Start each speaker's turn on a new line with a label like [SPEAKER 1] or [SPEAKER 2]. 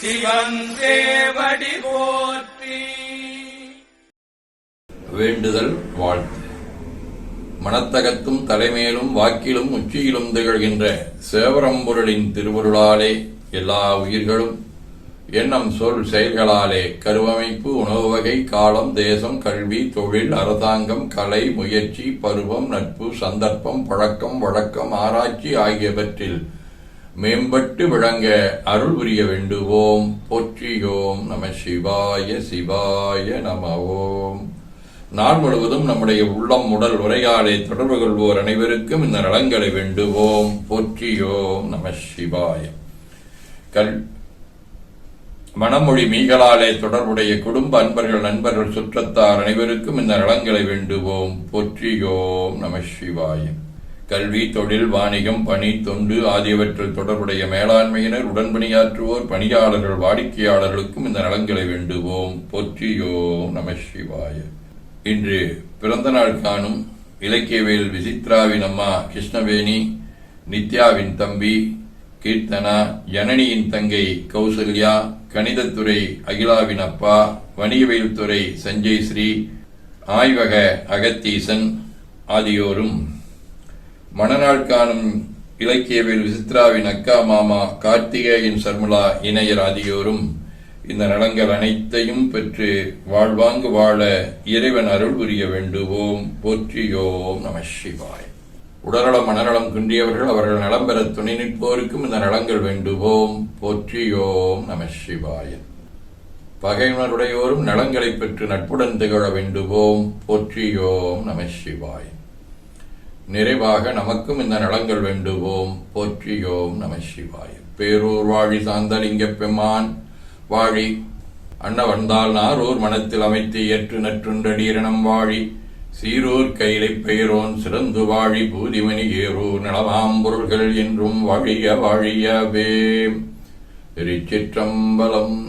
[SPEAKER 1] சிவன் போற்றி.
[SPEAKER 2] வேண்டுதல் வாழ்த்து. மனத்தகத்தும் தலைமையிலும் வாக்கிலும் உச்சியிலும் திகழ்கின்ற சேவரம்பொருளின் திருவருளாலே எல்லா உயிர்களும் எண்ணம் சொல் செயல்களாலே கருவமைப்பு உணவு வகை காலம் தேசம் கல்வி தொழில் அரசாங்கம் கலை முயற்சி பருவம் நட்பு சந்தர்ப்பம் பழக்கம் வழக்கம் ஆராய்ச்சி ஆகியவற்றில் மேம்பட்டு விளங்க அருள் புரிய வேண்டுவோம். போற்றியோம் நம சிவாய சிவாய நம ஓம் நாள் முழுவதும் நம்முடைய உள்ளம் உடல் உரையாடை தொடர்பு கொள்வோர் அனைவருக்கும் இந்த நலங்களை வேண்டுவோம். போற்றியோம் நம சிவாய. கல் மனமொழி மீகளாலே தொடர்புடைய குடும்ப அன்பர்கள் நண்பர்கள் சுற்றத்தார் அனைவருக்கும் இந்த நலங்களை வேண்டுவோம். போற்றியோம் நம சிவாயம் கல்வி தொழில் வாணிகம் பணி தொண்டு ஆகியவற்றில் தொடர்புடைய மேலாண்மையினர் உடன்பணியாற்றுவோர் பணியாளர்கள் வாடிக்கையாளர்களுக்கும் இந்த நலன்களை வேண்டுவோம். பொற்றியோ நம சிவாய. இன்று பிறந்த நாள் காணும் இலக்கியவேல் விசித்ராவின் அம்மா கிருஷ்ணவேணி நித்யாவின் தம்பி கீர்த்தனா ஜனனியின் தங்கை கௌசல்யா கணிதத்துறை அகிலாவின் அப்பா வணிகவியல் துறை சஞ்சய் ஸ்ரீ ஆய்வக அகத்தீசன் ஆகியோரும் மணநாள் காணும் இலக்கியவில் விசித்ராவின் அக்கா மாமா கார்த்திகேயன் சர்முலா இணையர் ஆகியோரும் இந்த நலங்கள் அனைத்தையும் பெற்று வாழ்வாங்கு வாழ இறைவன் அருள் புரிய வேண்டுவோம். போற்றியோம் நம சிவாய். உடல்நலம் மனநலம் குன்றியவர்கள் அவர்கள் நலம் பெற துணை நிற்போருக்கும் இந்த நலங்கள் வேண்டுவோம். போற்றியோம் நம சிவாய. பகைவனுடையோரும் நலங்களை பெற்று நட்புடன் திகழ வேண்டுவோம். போற்றியோம் நம சிவாயன் நிறைவாக நமக்கும் இந்த நலங்கள் வேண்டுவோம். போற்றியோம் நம சிவாய. பேரூர் வாழி சாந்தலிங்க பெம்மான். வாழி. அன்ன வந்தால் நாரூர் மனத்தில் அமைத்து ஏற்று நற்றுண்டடீரணம் வாழி. சீரூர் கைலை பெயரோன் சிறந்து வாழி. பூதிமணி ஏரூர் நலமாம்பொருள்கள் என்றும் வாழிய வாழியவே. திருச்சிற்றம்பலம்